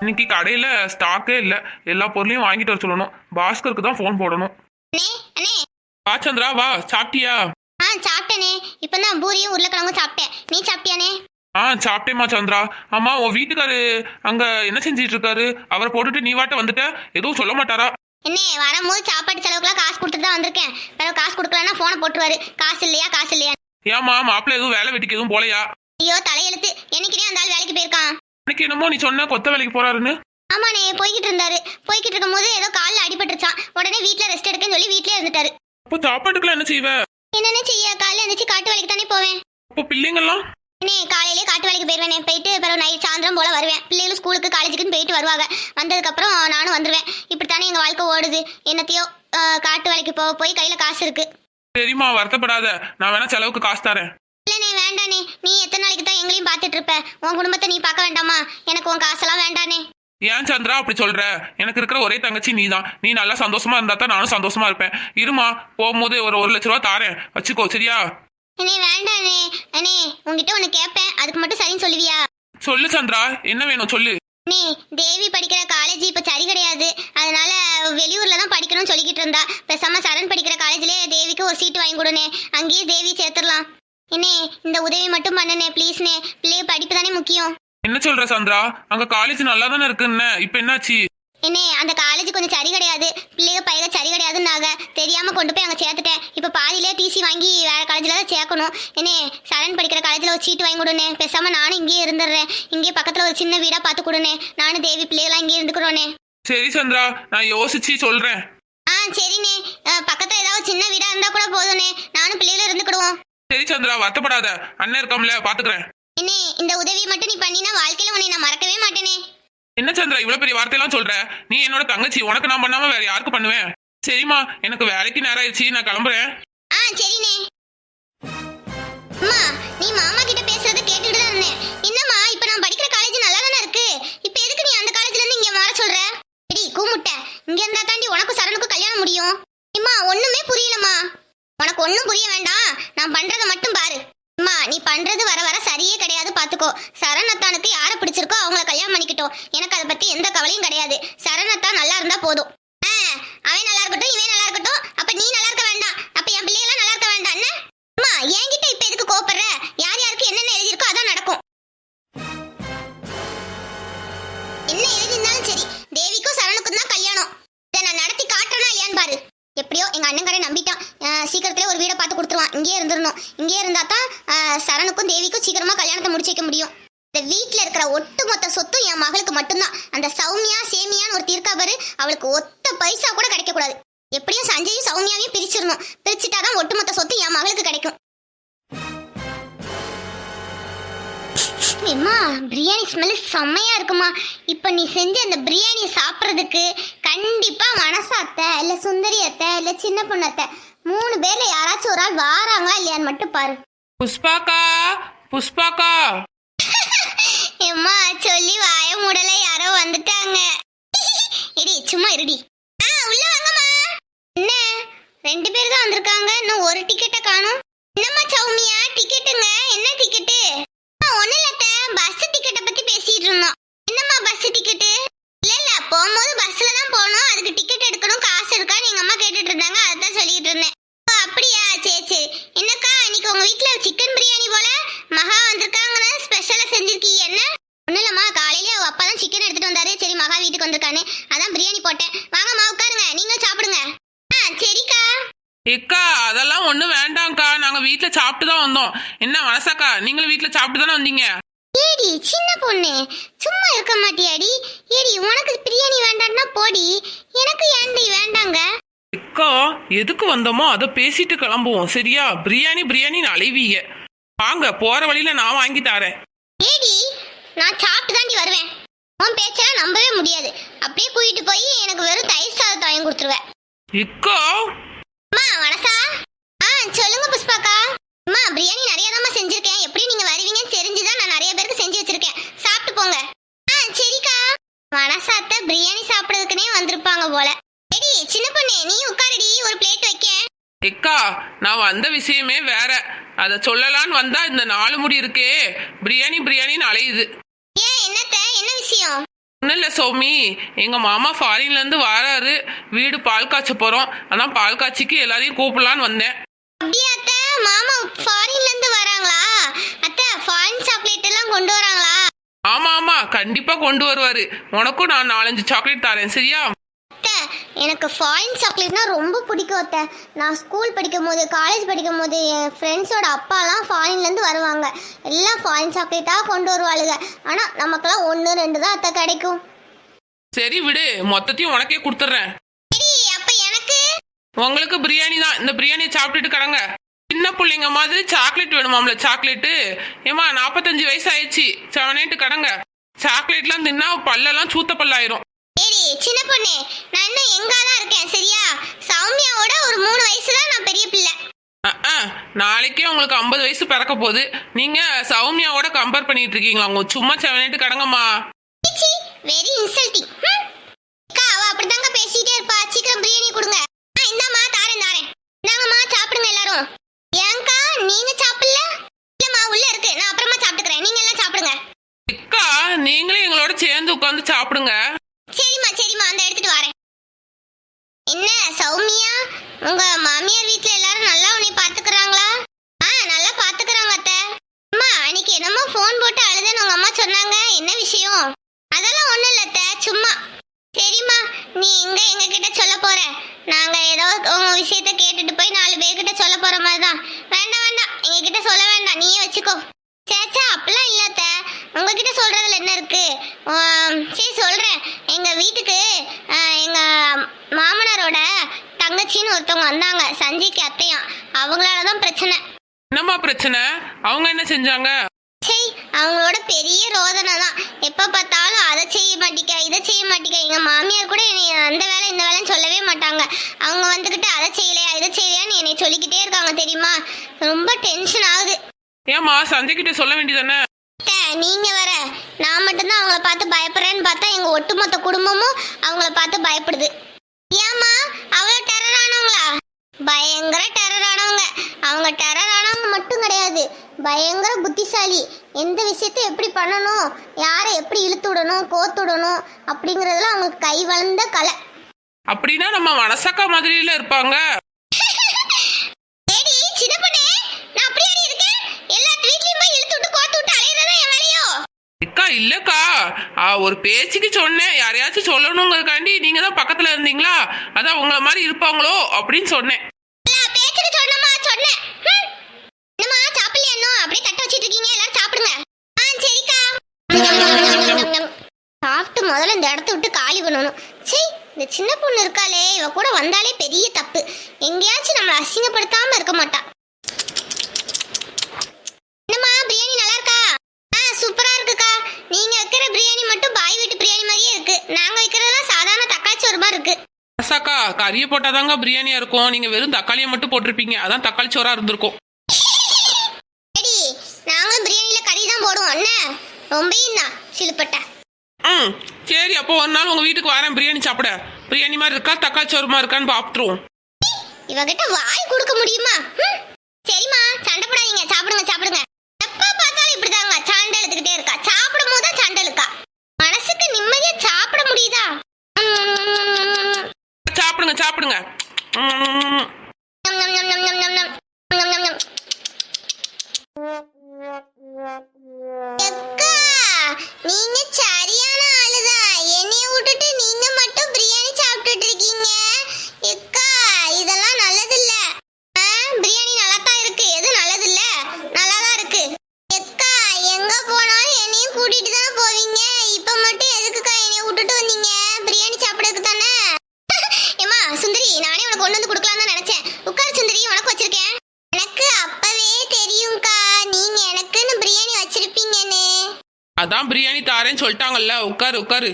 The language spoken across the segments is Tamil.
இன்னைக்கு கடையில ஸ்டாக்கே இல்ல. எல்லா பொருளையும் வாங்கிட்டு வர சொல்லணும். பாஸ்கருக்கு தான் ஃபோன் போடணும். வா சந்திரா வா. சாப்பிட்டியா? ஆ சாப்பிட்டேனே. இப்பதான் பூரியும் உருளைக்கிழங்கும் சாப்பிட்டேன். நீ சாப்பிட்டியானே ஆ சாப்பிட்டேம்மா சந்திரா. ஆமா உன் வீட்டுக்காரு அங்க என்ன செஞ்சிட்டு இருக்காரு? அவரை போட்டுட்டு நீ வாட்ட வந்துட்ட. எதுவும் சொல்ல மாட்டாரா? என்ன வரும்போது சாப்பாட்டு செலவுக்குலாம் காசு கொடுத்துட்டு தான் வந்திருக்கேன். பிறகு காசு கொடுக்கலன்னா ஃபோனை போட்டுருவாரு. காசு இல்லையா காசு இல்லையா ஏமா மாப்பிள்ள எதுவும் வேலை வெட்டிக்கு எதுவும் போலையா? ஐயோ தலையெழுத்து. என்னைக்குனே அந்த ஆள் வேலைக்கு போயிருக்கான். அன்னைக்கு என்னமோ நீ சொன்ன கொத்த வேலைக்கு போறாருன்னு? ஆமாண்ணே போய்கிட்டு இருந்தாரு. போய்கிட்டு இருக்கும்போது ஏதோ காலில் அடிபட்டுருச்சான் உடனே வீட்டில் ரெஸ்ட் எடுக்கன்னு சொல்லி வீட்டிலே இருந்துட்டாரு. அப்போ சாப்பாட்டுக்குலாம் என்ன செய்வ? என்னென்ன செய்ய? காலையில் எழுந்திரிச்சு காட்டு வேலைக்கு தானே போவேன். அப்போ பிள்ளைங்கெல்லாம்? அண்ணே காலையிலே காட்டு வேலைக்கு போயிடுவேனே போயிட்டு பிறகு நைட் சாயந்தரம் போல வருவேன். பிள்ளைகளும் ஸ்கூலுக்கு காலேஜுக்குன்னு போயிட்டு வருவாங்க. வந்ததுக்கப்புறம் நானும் வந்துடுவேன் இப்படித்தானே எங்கள் வாழ்க்கை ஓடுது. என்னத்தையோ காட்டு வேலைக்கு போக போய் கையில் காசு இருக்கு. சரிம்மா வருத்தப்படாத. நான் வேணா செலவுக்கு காசு தரேன். இல்லைண்ணே வேண்டானே. நீ எத்தனை நாளைக்கு தான் எங்களையும் பார்த்துட்டு இருப்ப உன் குடும்பத்தை நீ பார்க்க வேண்டாமா? எனக்கு உன் காசெல்லாம் வேண்டானே. ஏன் சந்திரா அப்படி சொல்ற? எனக்கு இருக்கிற ஒரே தங்கச்சி நீ தான் நீ நல்லா சந்தோஷமா இருந்தா தான் நானும் சந்தோஷமா இருப்பேன். இருமா போகும்போது ஒரு ஒரு லட்ச ரூபா தாரேன். வச்சுக்கோ சரியா? அண்ணே வேண்டாண்ணே. அண்ணே உங்ககிட்ட ஒன்று கேட்பேன் அதுக்கு மட்டும் சரின்னு சொல்லுவியா? சொல்லு சந்திரா. என்ன வேணும் சொல்லு. அண்ணே தேவி படிக்கிற காலேஜ் இப்போ சரி கிடையாது. அதனால வெளியூர்ல தான் படிக்கணும்னு சொல்லிக்கிட்டு இருந்தா. பேசாம சரண் படிக்கிற காலேஜ்லயே தேவிக்கு ஒரு சீட்டு வாங்கி கொடுனே. அங்கேயே தேவி சேர்த்துடலாம். என்னே இந்த உதவி மட்டும் பண்ணனே ப்ளீஸ்ண்ணே பிள்ளைய படிப்பு தானே முக்கியம். என்ன சொல்ற சந்திரா அங்க காலேஜ் நல்லா தானே இருக்குன்னு. இப்ப என்னாச்சு? என்னே அந்த காலேஜ் கொஞ்சம் சரி கிடையாது. பிள்ளைக பையக சரி கிடையாதுன்னாங்க தெரியாம கொண்டு போய் அங்கே சேர்த்துட்டேன். இப்போ பாதியிலே டிசி வாங்கி வேற காலேஜில் தான் சேர்க்கணும். என்னே சரண் படிக்கிற காலேஜில் ஒரு சீட்டு வாங்கி கொடுனே. பேசாம நானும் இங்கேயே இருந்துடுறேன். இங்கேயே பக்கத்தில் ஒரு சின்ன வீடாக பார்த்து கொடுனே. நானும் தேவி பிள்ளைகளாம் இங்கேயே இருந்துக்கிறோனே. சரி சந்திரா நான் யோசிச்சு சொல்றேன். ஆ சரிண்ணே. பக்கத்துல ஏதாவது சின்ன வீடா இருந்தா கூட போதும்ண்ணே. நானும் பிள்ளைகளும் இருந்துக்கிடுவோம். சரி சந்திரா வருத்தப்படாத. அண்ணன் இருக்காம்ல பாத்துக்கிறேன். என்னே இந்த உதவி மட்டும் நீ பண்ணினா வாழ்க்கையில உன்னை நான் மறக்கவே மாட்டேனே. என்ன சந்திரா இவ்வளவு பெரிய வார்த்தையெல்லாம் சொல்ற? நீ என்னோட தங்கச்சி உனக்கு நான் பண்ணாம வேற யாருக்கு பண்ணுவேன்? சரிம்மா எனக்கு வேலைக்கு நேரம் ஆயிடுச்சு நான் கிளம்புறேன். ஆ சரிண்ணே. அம்மா நீ மாமா கிட்ட பேசுறத கேட்டுட்டு தான் இருந்தேன். என்னம்மா இப்ப நான் படிக்கிற காலேஜ் நல்லா தானே இருக்கு? இப்ப எதுக்கு நீ அந்த காலேஜ்ல இருந்து இங்க மாற சொல்ற? எடி கூமுட்ட. இங்க இருந்தா தாண்டி உனக்கும் சரணுக்கும் கல்யாணம் முடியும். அம்மா ஒண்ணுமே புரியலம்மா. உனக்கு ஒண்ணும் புரிய வேண்டாம். நான் பண்றத மட்டும் பாரு. அம்மா நீ பண்றது வர வர சரியே கிடையாது பாத்துக்கோ. சரணத்தானுக்கு யாரை பிடிச்சிருக்கோ அவங்கள கல்யாணம் பண்ணிக்கிட்டோம். எனக்கு அதை பத்தி எந்த கவலையும் கிடையாது. சரணத்தான் நல்லா இருந்தா போதும். ஒரு இங்கேயே இருந்துடணும் இங்கேயே இருந்தா தான் சரணுக்கும் தேவிக்கும் சீக்கிரமா கல்யாணத்தை முடிச்சு வைக்க முடியும். இந்த வீட்டில் இருக்கிற ஒட்டுமொத்த சொத்தும் என் மகளுக்கு மட்டும்தான். அந்த சௌமியா சேமியான்னு ஒரு இருக்கா பாரு அவளுக்கு ஒத்த பைசா கூட கிடைக்கக்கூடாது. எப்படியும் சஞ்சயும் சௌமியாவையும் பிரிச்சிடணும். பிரிச்சுட்டாதான் ஒட்டுமொத்த சொத்து என் மகளுக்கு கிடைக்கும். அம்மா பிரியாணி ஸ்மெல் செம்மையா இருக்குமா. இப்போ நீ செஞ்ச அந்த பிரியாணியை சாப்பிட்றதுக்கு கண்டிப்பா மனசாத்த இல்ல சுந்தரி அத்தை இல்ல சின்ன பொண்ணத்தை மூணு பேர்ல யாராச்சும் ஒரு ஆள் வாராங்களா இல்லையான்னு மட்டும் பாரு. புஷ்பாக்கா புஷ்பாக்கா. எம்மா சொல்லி வாய மூடல யாரோ வந்துட்டாங்க. இடி சும்மா இருடி. ஆ உள்ள வாங்கம்மா. என்ன? ரெண்டு பேர் தான் வந்திருக்காங்க. இன்னும் ஒரு டிக்கெட்டை காணும். என்னம்மா சௌமியா? டிக்கெட்டுங்க என்ன டிக்கெட்டு ஒண்ணு இல்லத்த பஸ் டிக்கெட்டை பத்தி பேசிட்டு இருந்தோம். என்னம்மா பஸ் டிக்கெட்டு இல்ல இல்ல போகும்போது பஸ்ல தான் போகணும் அதுக்கு டிக்கெட் எடுக்கணும் காசு இருக்கான்னு எங்க அம்மா கேட்டுட்டு இருந்தாங்க அதான் சொல்லிட்டு இருந்தேன். ஓ, அப்படியா? சரி சரி. என்னக்கா இன்னைக்கு உங்க வீட்ல சிக்கன் பிரியாணி போல? மகா வந்திருக்காங்கன்னு ஸ்பெஷலா செஞ்சிருக்கீங்க என்ன? ஒன்றும் இல்லம்மா காலையில அவ அப்பா தான் சிக்கன் எடுத்துட்டு வந்தாரு. சரி மகா வீட்டுக்கு வந்திருக்கானே அதான் பிரியாணி போட்டேன். வாங்கம்மா உட்காருங்க. நீங்களும் சாப்பிடுங்க. ஆ சரிக்கா. ஏக்கா அதெல்லாம் ஒண்ணும் வேண்டாம்க்கா. நாங்க வீட்டில் சாப்பிட்டு தான் வந்தோம். என்ன மனசாக்கா? நீங்களும் வீட்டில் சாப்பிட்டு தானே வந்தீங்க? ஏடி சின்ன பொண்ணு. சும்மா இருக்க மாட்டியாடி. ஏடி உனக்கு பிரியாணி வேண்டாம்னா போடி. எனக்கு ஏன்டி வேண்டாங்க? அக்கா எதுக்கு வந்தோமோ அதை பேசிட்டு கிளம்புவோம் சரியா? பிரியாணி பிரியாணி அலைவீங்க. வாங்க போற வழியில நான் வாங்கி தரேன். ஏடி நான் சாப்பிட்டு தாண்டி வருவேன். உன் பேச்செல்லாம் நம்பவே முடியாது. அப்படியே கூட்டிட்டு போய் எனக்கு வெறும் தயிர் சாதத்தை வாங்கி கொடுத்துருவேன் இக்கா! அம்மா வணக்கா. ஆ சொல்லுங்க புஷ்பாக்கா. அம்மா பிரியாணி நிறைய தான் செஞ்சிருக்கேன். எப்படி நீங்க வருவீங்கன்னு தெரிஞ்சுதான் நான் நிறைய பேருக்கு செஞ்சு வச்சிருக்கேன் சாப்பிட்டு போங்க ஆ சரிக்கா. மனசாத்த பிரியாணி சாப்பிடுறதுக்குனே வந்திருப்பாங்க போல. எடி சின்ன பொண்ணு நீ உட்காருடி ஒரு பிளேட் வைக்க எக்கா நான் வந்த விஷயமே வேற. அதை சொல்லலான்னு வந்தா இந்த நாலு முடி இருக்கே. பிரியாணி பிரியாணின்னு அலையுது. ஏன் என்னத்த? என்ன விஷயம்? ஒன்றும் இல்லை சௌமி. எங்கள் மாமா ஃபாரின்லேருந்து வராரு. வீடு பால் காய்ச்ச போகிறோம் அதான் பால் காய்ச்சிக்கு எல்லாரையும் கூப்பிடலான்னு வந்தேன். அப்படியா அத்தை மாமா ஃபாரின்ல இருந்து வராங்களா அத்தை ஃபாரின் சாக்லேட் எல்லாம் கொண்டு வராங்களா கண்டிப்பாக கொண்டு வருவார். உனக்கும் நான் நாலஞ்சு சாக்லேட் தரேன். சரியா? அத்தை எனக்கு ஃபாரின் சாக்லேட்னா ரொம்ப பிடிக்கும் அத்தை. நான் ஸ்கூல் படிக்கும் போது காலேஜ் படிக்கும் போது என் ஃப்ரெண்ட்ஸோட அப்பாலாம் ஃபாரின்லேருந்து வருவாங்க. எல்லாம் ஃபாரின் சாக்லேட்டாக கொண்டு வருவாளுங்க ஆனால் நமக்கெல்லாம் ஒன்று ரெண்டு தான் அத்தை கிடைக்கும். சரி விடு. மொத்தத்தையும் உனக்கே கொடுத்துட்றேன். சரி அப்போ எனக்கு? உங்களுக்கு பிரியாணி தான். இந்த பிரியாணியை சாப்பிட்டுட்டு கடங்க. சின்ன பிள்ளைங்க மாதிரி சாக்லேட் வேணுமாம்ல சாக்லேட்டு ஏமா நாற்பத்தஞ்சு வயசு ஆயிடுச்சு. செவனேட்டு கடங்க. சாக்லேட்லாம் தின்னா பல்லெல்லாம் சூத்த பல்லாயிரும். சரி சின்ன பொண்ணு நான் இன்னும் எங்கா தான் இருக்கேன் சரியா? சௌமியாவோட ஒரு மூணு வயசு தான் நான் பெரிய பிள்ளை. நாளைக்கே உங்களுக்கு ஐம்பது வயசு பிறக்க போகுது. நீங்க சௌமியாவோட கம்பேர் பண்ணிட்டு இருக்கீங்களா? உங்க சும்மா செவனேட்டு கடங்கம்மா. வெரி இன்சல்ட்டிங் அக்கா அவ அப்படிதாங்க பேசிட்டே இருப்பா. சீக்கிரம் பிரியாணி கொடுங்க ஆ இந்தாம்மா தாரேன் தாரேன் இந்தாங்கம்மா சாப்பிடுங்க எல்லாரும் ஏங்கா நீங்க சாப்பிடல இல்லம்மா உள்ள இருக்கு நான் அப்புறமா சாப்பிட்டுக்கிறேன் நீங்க எல்லாம் சாப்பிடுங்க அக்கா நீங்களே எங்களோட சேர்ந்து உட்காந்து சாப்பிடுங்க. சரிம்மா சரிம்மா அந்த எடுத்துட்டு வரேன். என்ன சௌமியா? உங்க மாமியார் வீட்ல எல்லாரும் நல்லா உன்னை பாத்துக்கறாங்களா? ஆ நல்லா பாத்துக்கறாங்க அத்தை. அம்மா அன்னைக்கு என்னமோ ஃபோன் போட்டு அழுதுன்னு உங்க அம்மா சொன்னாங்க. என்ன விஷயம்? அதெல்லாம் ஒண்ணும் இல்ல அத்தை. சும்மா. சரிம்மா நீ எங்க எங்க கிட்ட சொல்ல போற. நாங்க ஏதோ உங்க விஷயத்த கேட்டுட்டு போய் நாலு பேர்கிட்ட சொல்ல போற மாதிரி தான் வேண்டாம் வேண்டாம். எங்க கிட்ட சொல்ல வேண்டாம். நீயே வச்சுக்கோ. சேச்சா அப்பெல்லாம் இல்ல அத்தை. உங்ககிட்ட சொல்றதுல என்ன இருக்கு? ஆம், சரி சொல்றேன். எங்க வீட்டுக்கு ஆ, எங்க மாமனாரோட தங்கச்சின்னு ஒருத்தவங்க வந்தாங்க. சஞ்சய்க்கு அத்தையும். அவங்களால தான் பிரச்சனை. என்னம்மா பிரச்சனை? அவங்க என்ன செஞ்சாங்க? சரி அவங்களோட பெரிய ரோதனை தான். எப்போ பார்த்தாலும் அதை செய்ய மாட்டிக்க இதை செய்ய மாட்டிக்க. எங்கள் மாமியார் கூட என்னை அந்த வேலை இந்த வேலைன்னு சொல்லவே மாட்டாங்க. அவங்க வந்துக்கிட்டு அதை செய்யலையா இதை செய்யலையான்னு என்னை சொல்லிக்கிட்டே இருக்காங்க தெரியுமா? ரொம்ப டென்ஷன் ஆகுது. ஏம்மா சஞ்சய் கிட்ட சொல்ல வேண்டியதானே நீங்க வேற. நான் மட்டும்தான் அவங்கள பார்த்து பயப்படுறேன்னு பார்த்தா எங்க ஒட்டுமொத்த குடும்பமும் அவங்கள பார்த்து பயப்படுது. ஏம்மா அவ்வளோ டெரர் ஆனவங்களா? பயங்கர டெரர் ஆனவங்க. அவங்க டெரர் ஆனவங்க மட்டும் கிடையாது. பயங்கர புத்திசாலி. எந்த விஷயத்தை எப்படி பண்ணணும்? யாரை எப்படி இழுத்து விடணும்? கோத்து விடணும்? அப்படிங்கறதுல அவங்களுக்கு கை வளர்ந்த கலை. அப்படின்னா நம்ம மனசக்கா மாதிரியில இருப்பாங்க ஏடி சின்ன பொண்ணே நான் அப்படியே இருக்கேன் எல்லா வீட்லயும் போய் இழுத்து விட்டு கோத்து விட்டு அலையறதா என் வேலையோ அக்கா இல்லக்கா. ஆ, ஒரு பேச்சுக்கு சொன்னேன். யாரையாச்சும் சொல்லணுங்கிறதுக்காண்டி நீங்க தான் பக்கத்துல இருந்தீங்களா? அதான் உங்களை மாதிரி இருப்பாங்களோ அப்படின்னு சொன்னேன். சாப்பிடுங்க. ஆ சரிக்கா. சாப்பிட்டு முதல்ல இந்த இடத்த விட்டு காலி பண்ணணும். சீ இந்த சின்ன பொண்ணு இருக்காளே. இவ கூட வந்தாலே பெரிய தப்பு. எங்கேயாச்சும் நம்மளை அசிங்கப்படுத்தாம இருக்க மாட்டா என்னம்மா பிரியாணி நல்லா இருக்கா ஆ சூப்பரா இருக்குக்கா நீங்க வைக்கிற பிரியாணி மட்டும் பாய் வீட்டு பிரியாணி மாதிரியே இருக்கு நாங்க வைக்கிறதெல்லாம் சாதாரண தக்காளி சோறு மாதிரி இருக்கு அசாக்கா கறியை போட்டாதாங்க பிரியாணியா இருக்கும். நீங்க வெறும் தக்காளியை மட்டும் போட்டிருப்பீங்க. அதான் தக்காளி சோறா இருந்திருக்கும். எடி நாங்களும் பிரியாணில கறி தான் போடுவோம். என்ன? ரொம்பயும் தான். சிலுப்பட்ட. ம் சரி அப்போ ஒரு நாள் உங்க வீட்டுக்கு வரேன். பிரியாணி சாப்பிட. பிரியாணி மாதிரி இருக்கா? தக்காளி சோறுமா இருக்கான்னு பார்த்துருவோம் இவகிட்ட வாய் கொடுக்க முடியுமா. சரிம்மா சண்டை போடாதீங்க. சாப்பிடுங்க சாப்பிடுங்க. எப்ப பார்த்தாலும் இப்படிதாங்க. சண்டை எடுத்துக்கிட்டே இருக்கா. அதான் பிரியாணி தாரேன்னு சொல்லிட்டாங்கல்ல. உட்காரு உட்காரு.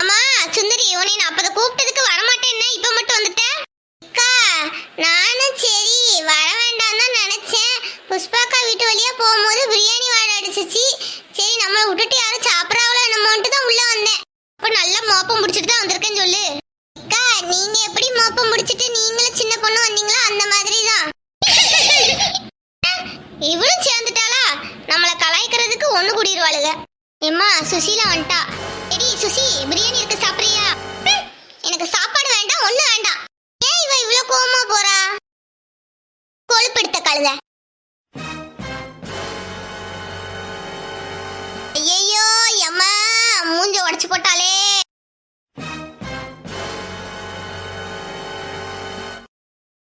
அம்மா சுந்தரி உன்னை நான் அப்பத கூப்பிட்டதுக்கு வரமாட்டேன்னா இப்ப மட்டும் வந்துட்டேன் அக்கா நானும் சரி வர வேண்டாம் தான் நினைச்சேன். புஷ்பாக்கா வீட்டு வழியா போகும்போது பிரியாணி வாடை அடிச்சிச்சு. சரி நம்மளை விட்டுட்டு யாரும் சாப்பிடாவல என்னமோன்ட்டு தான் உள்ள வந்தேன். அப்ப நல்லா மோப்பம் முடிச்சிட்டு தான் வந்திருக்கேன்னு சொல்லு. அக்கா நீங்க எப்படி மோப்பம் முடிச்சிட்டு நீங்களும் சின்ன பொண்ணு வந்தீங்களோ அந்த மாதிரி தான். இவளும் சேர்ந்துட்டாளா? நம்மளை கலாய்க்கிறதுக்கு ஒண்ணு கூடிடுவாளுங்க எம்மா சுசீலா வந்துட்டா. எடி சுசி பிரியாணி இருக்கு சாப்பிடுறியா